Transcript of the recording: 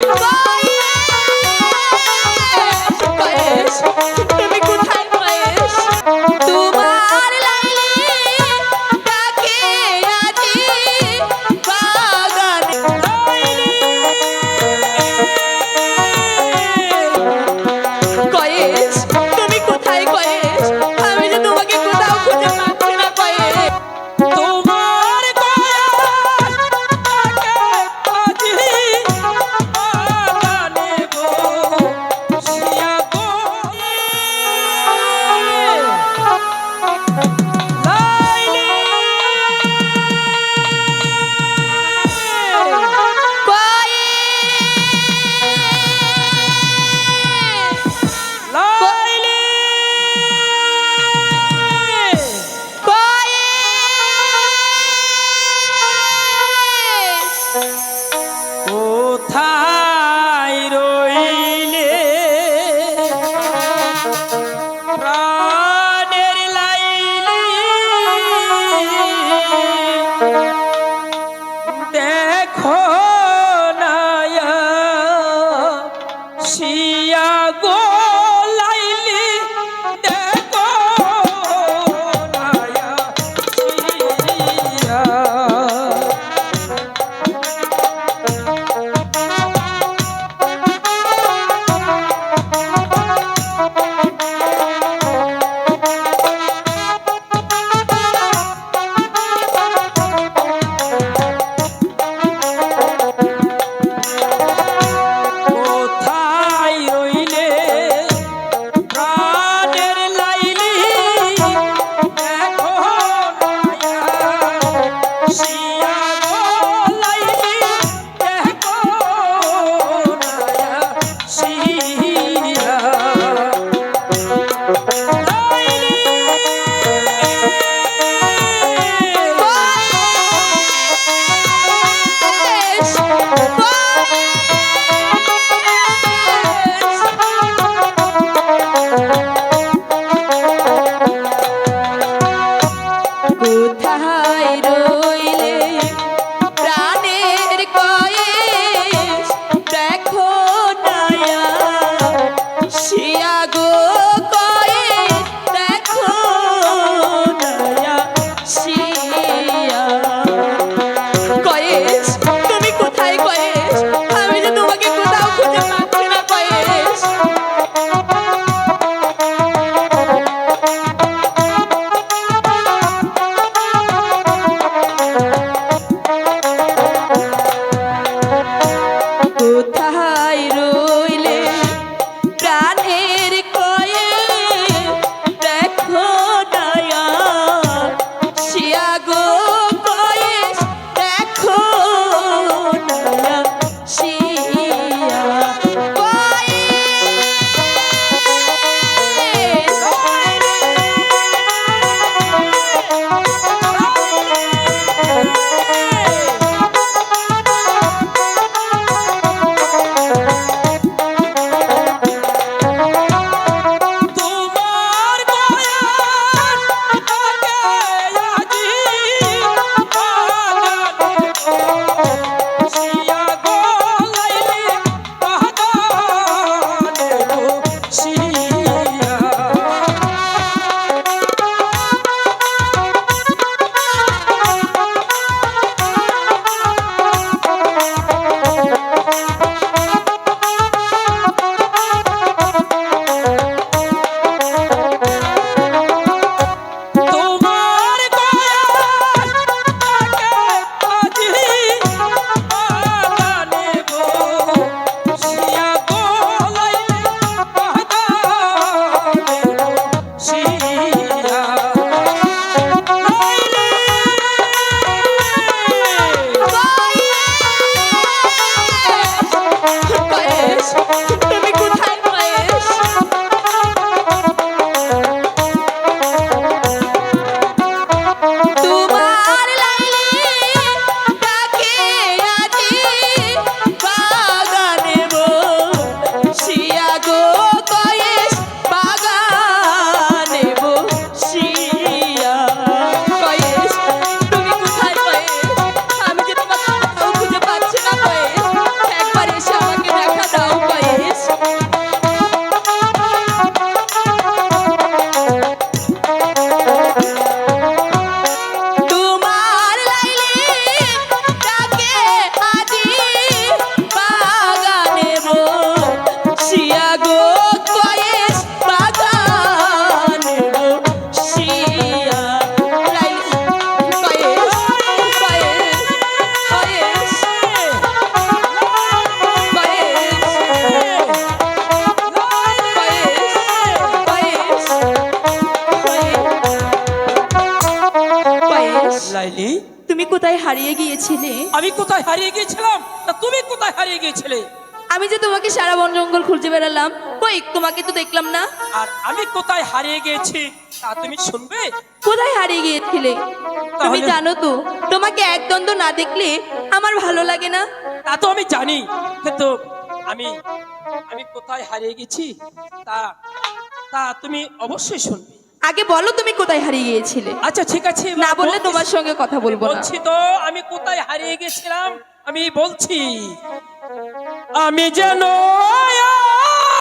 가봐! কোথায় কোথায় গো Lagoa. হারিয়ে গিয়েছিলে? আমি কোথায় হারিয়ে গিয়েছিলাম? তা তুমি কোথায় হারিয়ে গিয়েছিলে? আমি যে তোমাকে সারা বন জঙ্গল খুঁজে বেড়ালাম কই তোমাকে তো দেখলাম না। আর আমি কোথায় হারিয়ে গিয়েছি তা তুমি শুনবে? কোথায় হারিয়ে গিয়েছিলে? তুমি জানো তো তোমাকে এক দ্বন্দ্ব না দেখলে আমার ভালো লাগে না। তা তো আমি জানি কিন্তু আমি আমি কোথায় হারিয়ে গেছি তা তা তুমি অবশ্যই শুনবে। আগে বলো তুমি কোথায় হারিয়ে গিয়েছিলে। আচ্ছা ঠিক আছে না বললে তোমার সঙ্গে কথা বলব না। বলছি তো আমি কোথায় হারিয়ে গেছিলাম? আমি বলছি আমি যেন